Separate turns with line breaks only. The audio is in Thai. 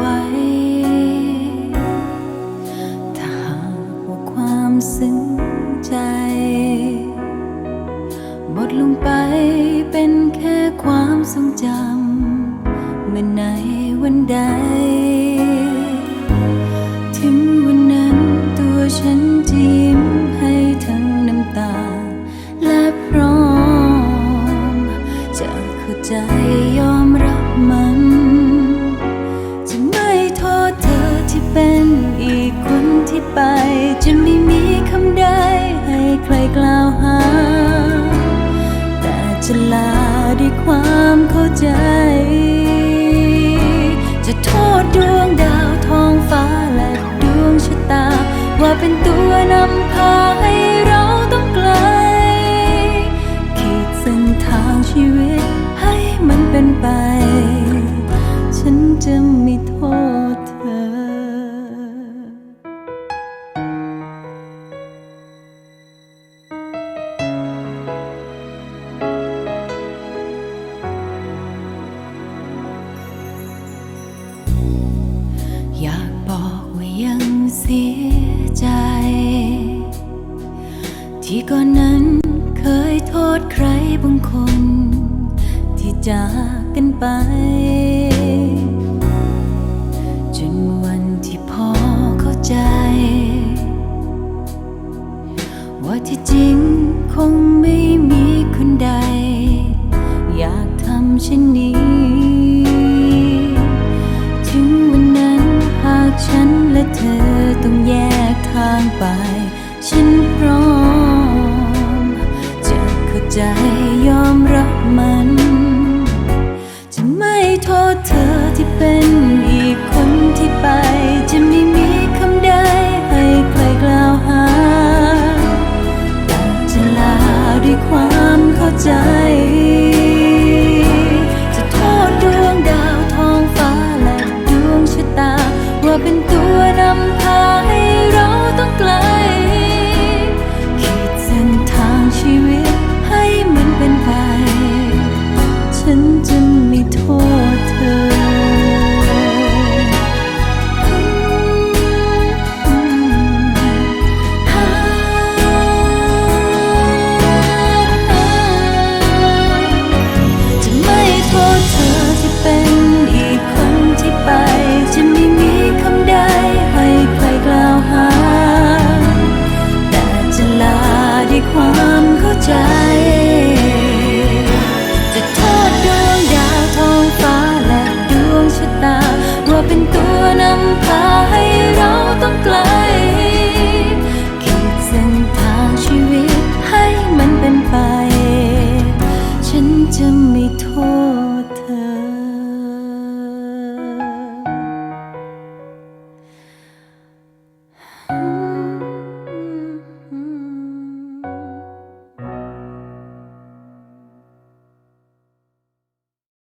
ไว้ ถ้าหากว่าความซึ้งใจ หมดลงไปเป็นแค่ความทรงจำเมื่อในวันใด ถึงวันนั้นตัวฉันจิ้มให้ทั้งน้ำตา และพร้อม จะเข้าใจ ไป จะไม่มีคำใดให้ใครกล่าวหา แต่จะลาด้วยความเข้าใจ จะโทษดวงดาวท้องฟ้าและดวงชะตา ว่าเป็นตัวนำพาให้เราต้องไกล ขีดเส้นทางชีวิตให้มันเป็นไป ฉันจะไม่ สียใจ ที่ก่อนนั้นเคยโทษใครบางคน ที่จากกันไป จนวันที่พอเข้าใจ ว่าที่จริงคงไม่มีคนใด อยากทำเช่นนี้างไป Jangan.